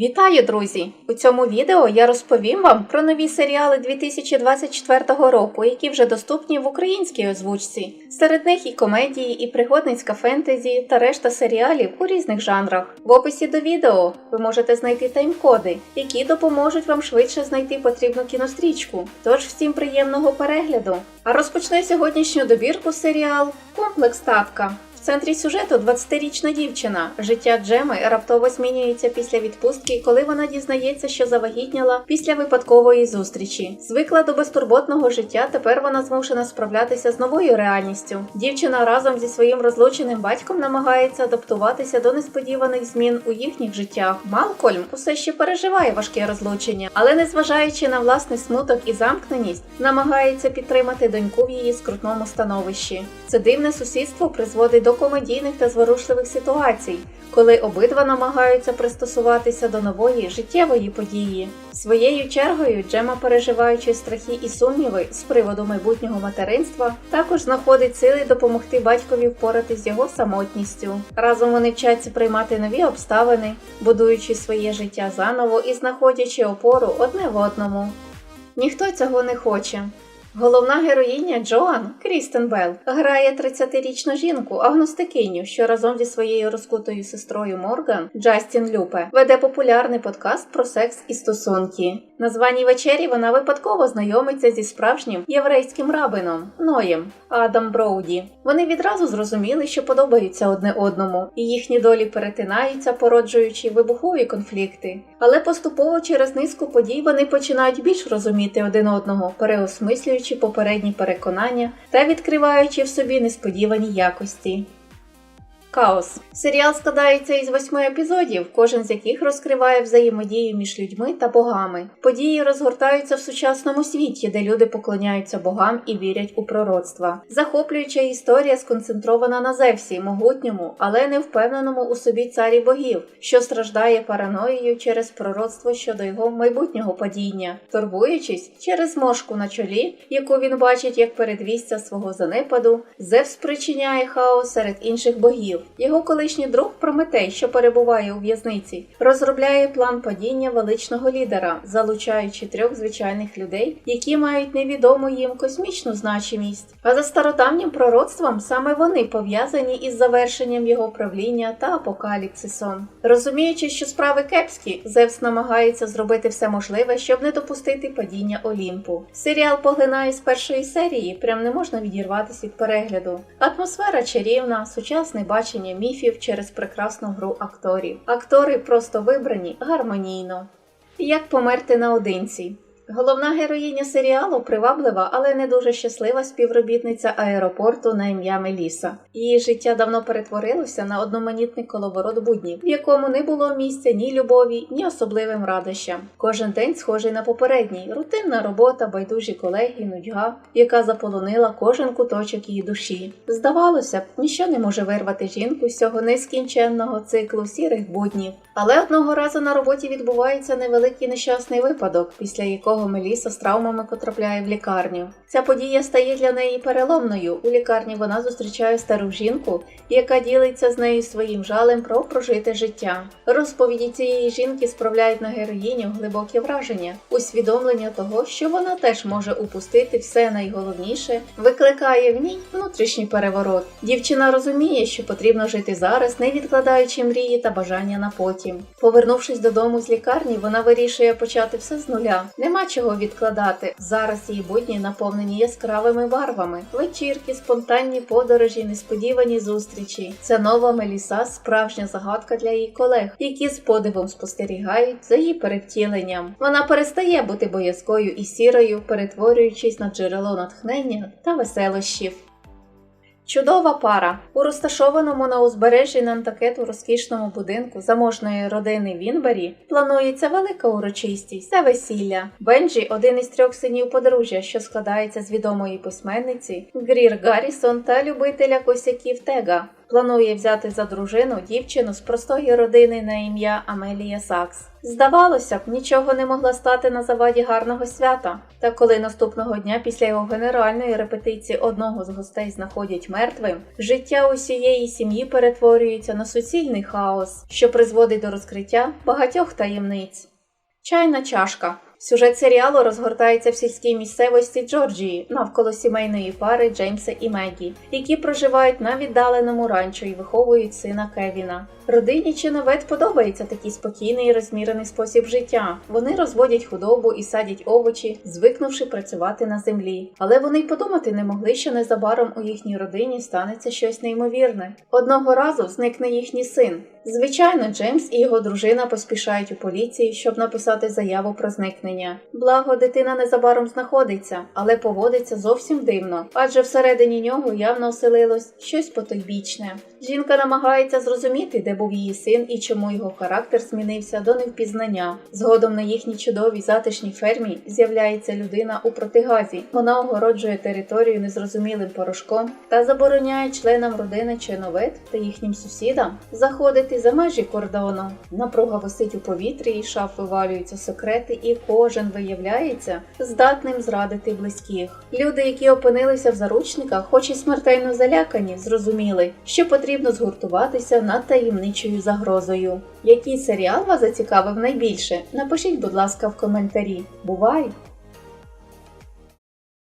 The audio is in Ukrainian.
Вітаю, друзі! У цьому відео я розповім вам про нові серіали 2024 року, які вже доступні в українській озвучці. Серед них і комедії, і пригодницька фентезі та решта серіалів у різних жанрах. В описі до відео ви можете знайти тайм-коди, які допоможуть вам швидше знайти потрібну кінострічку. Тож всім приємного перегляду! А розпочне сьогоднішню добірку серіал Комплекс Ставка. В центрі сюжету 20-річна дівчина. Життя Джеми раптово змінюється після відпустки, коли вона дізнається, що завагітняла після випадкової зустрічі. Звикла до безтурботного життя, тепер вона змушена справлятися з новою реальністю. Дівчина разом зі своїм розлученим батьком намагається адаптуватися до несподіваних змін у їхніх життях. Малкольм усе ще переживає важке розлучення, але незважаючи на власний смуток і замкненість, намагається підтримати доньку в її скрутному становищі. Це дивне сусідство призводить до комедійних та зворушливих ситуацій, коли обидва намагаються пристосуватися до нової життєвої події. Своєю чергою Джема, переживаючи страхи і сумніви з приводу майбутнього материнства, також знаходить сили допомогти батькові впоратись з його самотністю. Разом вони вчаться приймати нові обставини, будуючи своє життя заново і знаходячи опору одне в одному. Ніхто цього не хоче. Головна героїня Джоан Крістен Белл грає 30-річну жінку, агностикиню, що разом зі своєю розкутою сестрою Морган Джастін Люпе веде популярний подкаст про секс і стосунки. На званій вечері вона випадково знайомиться зі справжнім єврейським рабином Ноєм Адам Броуді. Вони відразу зрозуміли, що подобаються одне одному, і їхні долі перетинаються, породжуючи вибухові конфлікти. Але поступово через низку подій вони починають більш розуміти один одного, переосмислюючи попередні переконання та відкриваючи в собі несподівані якості. Хаос. Серіал складається із восьми епізодів, кожен з яких розкриває взаємодію між людьми та богами. Події розгортаються в сучасному світі, де люди поклоняються богам і вірять у пророцтва. Захоплююча історія сконцентрована на Зевсі, могутньому, але не впевненому у собі царі богів, що страждає параноєю через пророцтво щодо його майбутнього падіння, турбуючись через мошку на чолі, яку він бачить як передвістя свого занепаду, Зевс спричиняє хаос серед інших богів. Його колишній друг Прометей, що перебуває у в'язниці, розробляє план падіння величного лідера, залучаючи трьох звичайних людей, які мають невідому їм космічну значимість. А за стародавнім пророцтвом саме вони пов'язані із завершенням його правління та апокаліпсисом. Розуміючи, що справи кепські, Зевс намагається зробити все можливе, щоб не допустити падіння Олімпу. Серіал поглинає з першої серії, прям не можна відірватися від перегляду. Атмосфера чарівна, сучасне бачення міфів через прекрасну гру акторів. Актори просто вибрані гармонійно. Як померти наодинці? Головна героїня серіалу приваблива, але не дуже щаслива співробітниця аеропорту на ім'я Меліса. Її життя давно перетворилося на одноманітний коловорот буднів, в якому не було місця ні любові, ні особливим радощам. Кожен день схожий на попередній, рутинна робота, байдужі колеги, нудьга, яка заполонила кожен куточок її душі. Здавалося б, ніщо не може вирвати жінку з цього нескінченного циклу сірих буднів. Але одного разу на роботі відбувається невеликий нещасний випадок, після якого Меліса з травмами потрапляє в лікарню. Ця подія стає для неї переломною. У лікарні вона зустрічає стару жінку, яка ділиться з нею своїм жалем про прожите життя. Розповіді цієї жінки справляють на героїню глибоке враження, усвідомлення того, що вона теж може упустити все найголовніше, викликає в ній внутрішній переворот. Дівчина розуміє, що потрібно жити зараз, не відкладаючи мрії та бажання на потім. Повернувшись додому з лікарні, вона вирішує почати все з нуля. Нема чого відкладати. Зараз її будні наповнені яскравими барвами, вечірки, спонтанні подорожі, несподівані зустрічі. Ця нова Меліса справжня загадка для її колег, які з подивом спостерігають за її перевтіленням. Вона перестає бути боязкою і сірою, перетворюючись на джерело натхнення та веселощів. Чудова пара у розташованому на узбережжі Нантакету розкішному будинку заможної родини Вінбері планується велика урочистість та весілля. Бенджі один із трьох синів подружжя, що складається з відомої письменниці Грір Гаррісон та любителя косяків Тега. Планує взяти за дружину дівчину з простої родини на ім'я Амелія Сакс. Здавалося б, нічого не могла стати на заваді гарного свята. Та коли наступного дня після його генеральної репетиції одного з гостей знаходять мертвим, життя усієї сім'ї перетворюється на суцільний хаос, що призводить до розкриття багатьох таємниць. Чайна чашка. Сюжет серіалу розгортається в сільській місцевості Джорджії навколо сімейної пари Джеймса і Мегі, які проживають на віддаленому ранчо і виховують сина Кевіна. Родині Чиновет подобається такий спокійний і розмірений спосіб життя. Вони розводять худобу і садять овочі, звикнувши працювати на землі. Але вони й подумати не могли, що незабаром у їхній родині станеться щось неймовірне. Одного разу зникне їхній син. Звичайно, Джеймс і його дружина поспішають у поліцію, щоб написати заяву про зникнення. Благо, дитина незабаром знаходиться, але поводиться зовсім дивно, адже всередині нього явно оселилось щось потойбічне. Жінка намагається зрозуміти, де був її син і чому його характер змінився до невпізнання. Згодом на їхній чудовій затишній фермі з'являється людина у протигазі. Вона огороджує територію незрозумілим порошком та забороняє членам родини Ченовет та їхнім сусідам заходити за межі кордону. Напруга висить у повітрі, і шаф вивалюються секрети, і кожен виявляється здатним зрадити близьких. Люди, які опинилися в заручниках, хоч і смертельно залякані, зрозуміли, що потрібно згуртуватися над таємничою загрозою. Який серіал вас зацікавив найбільше? Напишіть, будь ласка, в коментарі. Бувай!